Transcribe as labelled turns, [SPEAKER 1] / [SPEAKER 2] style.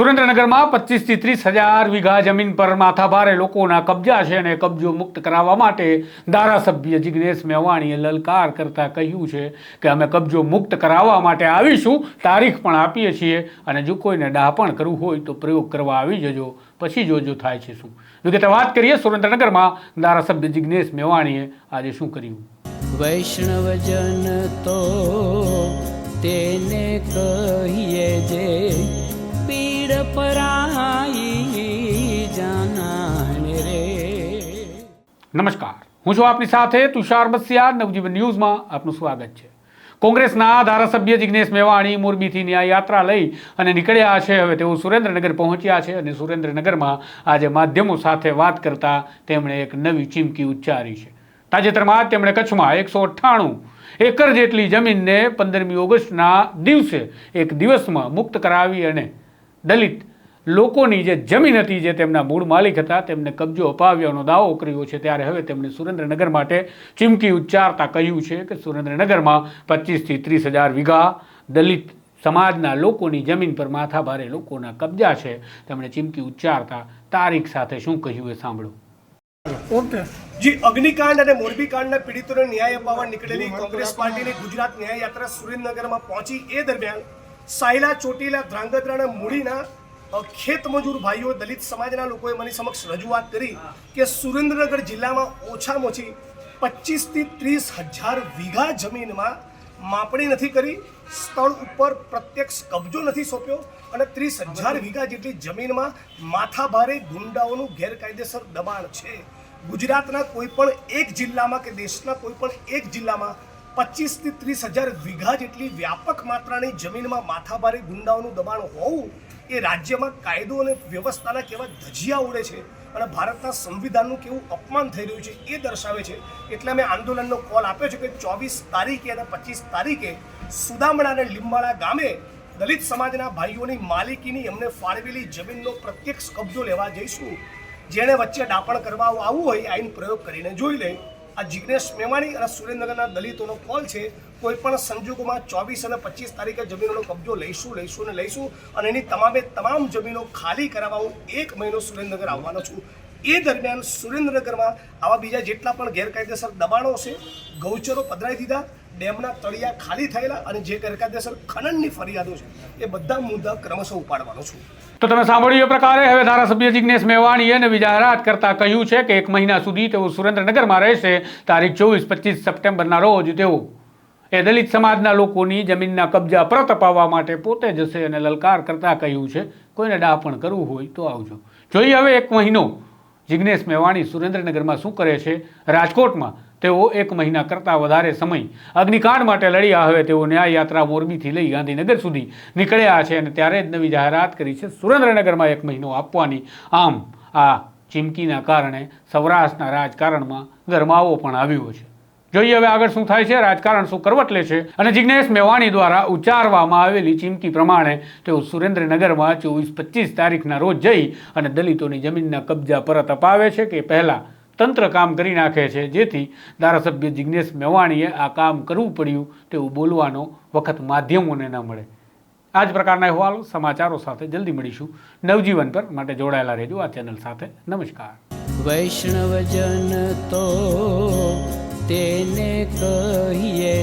[SPEAKER 1] સુરેન્દ્રનગરમાં પચીસથી ત્રીસ હજાર વીઘા જમીન પર માથાભારે લોકોના કબજા છે અને કબજો મુક્ત કરાવવા માટે ધારાસભ્ય જિગ્નેશ મેવાણીએ લલકાર કરતા કહ્યું છે કે અમે કબજો મુક્ત કરાવવા માટે આવીશું, તારીખ પણ આપીએ છીએ અને જો કોઈને ડાપણ કરવું હોય તો પ્રયોગ કરવા આવી જજો, પછી જોજો થાય છે શું. વિગતે વાત કરીએ સુરેન્દ્રનગરમાં, ધારાસભ્ય જિગ્નેશ મેવાણીએ આજે શું કર્યું?
[SPEAKER 2] વૈષ્ણવજન તો તેને કહીએ જે પીડ પરાઈ જાનાને રે
[SPEAKER 1] નમસ્કાર હું છું આપની સાથે તુષાર બસિયા નવજીવન ન્યૂઝમાં આપનું સ્વાગત છે કોંગ્રેસના ધારાસભ્ય જિગ્નેશ મેવાણી મોરબીથી ન્યાયયાત્રા લઈ અને નીકળ્યા છે હવે તેઓ સુરેન્દ્રનગર પહોંચ્યા છે અને સુરેન્દ્રનગરમાં આજે માધ્યમો સાથે વાત કરતા તેમણે એક નવી ચીમકી ઉચ્ચારી છે। તાજેતરમાં તેમણે કચ્છમાં એકસો અઠ્ઠાણું એકર જેટલી જમીનને પંદરમી ઓગસ્ટના દિવસે એક દિવસમાં મુક્ત કરાવી અને દલિત લોકોની જે જમીન હતી જે તેમના મૂળ માલિક હતા, તેમને કબજો અપાવ્યાનો દાવો કર્યો છે. ત્યારે હવે તેમણે સુરેન્દ્રનગર માટે ચીમકી ઉચ્ચારતા કહ્યું છે કે સુરેન્દ્રનગરમાં પચીસથી ત્રીસ હજાર વીઘા દલિત સમાજના લોકોની જમીન પર માથાભારે લોકોના કબજા છે. તેમણે ચીમકી ઉચ્ચારતા તારીખ સાથે શું કહ્યું એ સાંભળો.
[SPEAKER 3] ઓકે. જી, અગ્નિકાંડ અને મોરબી કાંડના પીડિતોને ન્યાય અપાવવા નીકળેલી કોંગ્રેસ પાર્ટીની ગુજરાત ન્યાય યાત્રા સુરેન્દ્રનગરમાં પહોંચી એ દરમિયાન સાયલા ચોટીલા ધ્રાંગધ્રા અને મૂડીના ખેત મજૂર ભાઈઓ દલિત સમાજના લોકોએ મને સમક્ષ રજૂઆત કરી કે સુરેન્દ્રનગર જિલ્લામાં ઓછામાં ઓછી પચીસથી ત્રીસ હજાર વીઘા જમીનમાં માપણી નથી કરી, સ્થળ ઉપર પ્રત્યક્ષ કબજો નથી સોંપ્યો અને ત્રીસ હજાર વીઘા જેટલી જમીનમાં માથાભારે ગુંડાઓનું ગેરકાયદેસર દબાણ છે. ગુજરાતના કોઈ પણ એક જિલ્લામાં કે દેશના કોઈ પણ એક જિલ્લામાં પચીસથી ત્રીસ હજાર વીઘા જેટલી વ્યાપક માત્રાની જમીનમાં માથાભારી ગુંડાઓનું દબાણ હોવું એ રાજ્યમાં કાયદો અને વ્યવસ્થાના કેવા ધજિયા ઉડે છે અને ભારતના સંવિધાનનું કેવું અપમાન થઈ રહ્યું છે એ દર્શાવે છે. એટલે અમે આંદોલનનો કોલ આપ્યો છે કે ચોવીસ તારીખે અને પચીસ તારીખે સુદામડા અને લીંબાળા ગામે દલિત સમાજના ભાઈઓની માલિકીની એમને ફાળવેલી જમીનનો પ્રત્યક્ષ કબજો લેવા જઈશું. જેણે વચ્ચે ડાપણ કરવા આવવું હોય આઈન પ્રયોગ કરીને જોઈ લે. આ જિગ્નેશ મેવાણી અને સુરેન્દ્રનગરના દલિતોનો કોલ છે, કોઈ પણ સંજોગોમાં ચોવીસ અને પચીસ તારીખે જમીનોનો કબજો લઈશું લઈશું અને લઈશું અને એની તમામે તમામ જમીનો ખાલી કરાવવા હું એક મહિનો સુરેન્દ્રનગર આવવાનો છું. એ દરમિયાન સુરેન્દ્રનગરમાં આવા બીજા જેટલા પણ ગેરકાયદેસર દબાણો છે, ગૌચરો પધરાઈ દીધા, ડેમના તળિયા ખાલી થયેલા અને જે ગેરકાયદેસર ખનનની ફરિયાદો છે, એ બધા મુદ્દા ક્રમશઃ ઉપાડવાનો છું.
[SPEAKER 1] તો તમે સાંભળ્યું એ પ્રકારે હવે ધારાસભ્ય જિગ્નેશ મેવાણીએ નવી જાહેરાત કરતા કહ્યું છે કે એક મહિના સુધી તેઓ સુરેન્દ્રનગરમાં રહેશે, તારીખ ચોવીસ પચીસ સપ્ટેમ્બરના રોજ તેઓ એ દલિત સમાજના લોકોની જમીનના કબજા પરત અપાવવા માટે પોતે જશે અને લલકાર કરતા કહ્યું છે, કોઈને ડાપણ કરવું હોય તો આવજો. જોઈએ હવે એક મહિનો જિગ્નેશ મેવાણી સુરેન્દ્રનગરમાં શું કરે છે? રાજકોટમાં તેઓ એક મહિના કરતાં વધારે સમય અગ્નિકાંડ માટે લડ્યા હવે તેઓ ન્યાય યાત્રા મોરબીથી લઈ ગાંધીનગર સુધી નીકળ્યા છે અને ત્યારે જ નવી જાહેરાત કરી છે સુરેન્દ્રનગરમાં એક મહિનો આપવાની. આમ આ ચીમકીના કારણે સૌરાષ્ટ્રના રાજકારણમાં ગરમાવો પણ આવ્યો છે. જોઈએ હવે આગળ શું થાય છે, રાજકારણ શું કરવટ લે છે અને જિગ્નેશ મેવાણી દ્વારા ઉચ્ચારવામાં આવેલી ચીમકી પ્રમાણે તેઓ સુરેન્દ્રનગરમાં ચોવીસ પચીસ તારીખના રોજ જઈ અને દલિતોની જમીનના કબજા પરત અપાવે છે કે પહેલાં તંત્ર કામ કરી નાખે છે, જેથી ધારાસભ્ય જિજ્ઞેશ મેવાણીએ આ કામ કરવું પડ્યું તેવું બોલવાનો વખત માધ્યમોને ન મળે. આ જ પ્રકારના અહેવાલો સમાચારો સાથે જલ્દી મળીશું. નવજીવન પર માટે જોડાયેલા રહેજો આ ચેનલ સાથે. નમસ્કાર.
[SPEAKER 2] વૈષ્ણવજન તો તેને કહીએ